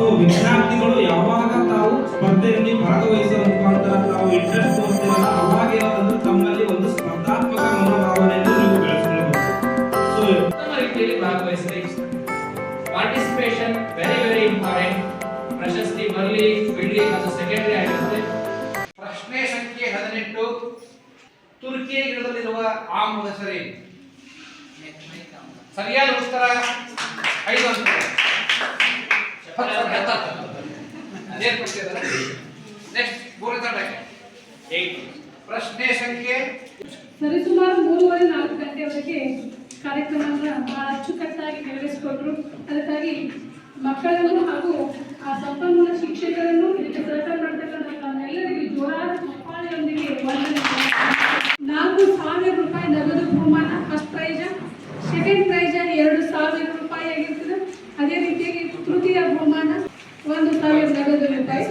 So ವಿದ್ಯಾರ್ಥಿಗಳು ಯಾವಾಗ ತಾವು ಸ್ಪರ್ಧೆಯಲ್ಲಿ ಭಾಗವಹಿಸುವ ಮುಖಾಂತರ ತಾವು ಇಂಟ್ರೆಸ್ಟ್ ತೋರಿಸ್ತೀರಲ್ಲ ಅವಾಗ ಏನಂತಂದ್ರೆ ತಮ್ಮಲ್ಲಿ ಒಂದು ಸ್ಪರ್ಧಾತ್ಮಕ ಮನೋಭಾವನೆಯನ್ನು ನೀವು ಬೆಳೆಸಬಹುದು ಸೊ ಉತ್ತಮ ರೀತಿಯಲ್ಲಿ ಭಾಗವಹಿಸಲಿ ಪಾರ್ಟಿಸಿಪೇಷನ್ ವೆರಿ ವೆರಿ ಇಂಪಾರ್ಟೆಂಟ್ ಪ್ರಶಸ್ತಿ ಬರಲಿ, ಬಿಡಲಿ, ಅದು ಸೆಕೆಂಡರಿ ಆಗಿರುತ್ತೆ. ಪ್ರಶ್ನೆ ಸಂಖ್ಯೆ ಹದಿನೆಂಟು. ತುರ್ಕಿಯ ಗಿಡದಲ್ಲಿರುವ ಆಮೂಲ ಸರಿ. ಸರಿಯಾದ ಉತ್ತರ. ಐದು ಅಂತ ಅಂಕ ಅದೇ ನೆಕ್ಸ್ಟ್ ಮೂರನೇ ಪ್ರಶ್ನೆ ಸಂಖ್ಯೆ ಸರಿಸುಮಾರು ಮೂರುವರೆ, ನಾಲ್ಕು ಗಂಟೆವರೆಗೆ ಕಾರ್ಯಕ್ರಮವನ್ನು ಬಹಳ ಅಚ್ಚುಕಟ್ಟಾಗಿ ನೆರವೇರಿಸಿಕೊಟ್ರು ಅದಕ್ಕಾಗಿ ಮಕ್ಕಳನ್ನು ಹಾಗೂ ಆ ಸಂಪನ್ಮೂಲ ಶಿಕ್ಷಕರನ್ನು ಇದಕ್ಕೆ ಸಹಕಾರ ಮಾಡ್ತಕ್ಕಂಥ ಎಲ್ಲರಿಗೂ ಜೋರಾದ ಚಪ್ಪಾಳೆಯೊಂದಿಗೆ ವಂದನೆ. ನಾಲ್ಕು ಸಾವಿರ ರೂಪಾಯಿ ನಗದು ಬಹುಮಾನ ಫಸ್ಟ್ ಪ್ರೈಜ ಸೆಕೆಂಡ್ ಪ್ರೈಜ ಎರಡು ಸಾವಿರ ರೂಪಾಯಿ ಆಗಿರ್ತದೆ. ತೃತೀಯ ಬಹುಮಾನ ಒಂದು ಸಾವಿರ ನಗದು ರೂಪಾಯಿ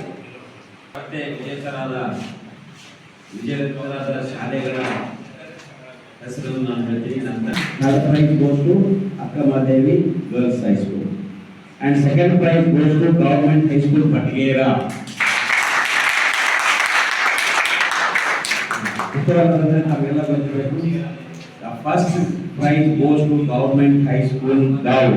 ಮತ್ತೆ ವಿಜೇತರಾದ ವಿಜೇತರಾದ ಶಾಲೆಗಳ ಹೆಸರನ್ನು ನಾನು ಹೇಳ್ತೀನಿ ನಂತರ Another prize goes to Akkamadevi Girls High School. And second prize goes to Government High School Patgera. ಉತ್ತರವನ್ನು ನಾವೆಲ್ಲ ಬಂದಿರಬೇಕು first prize goes to government high school ಗಾವ್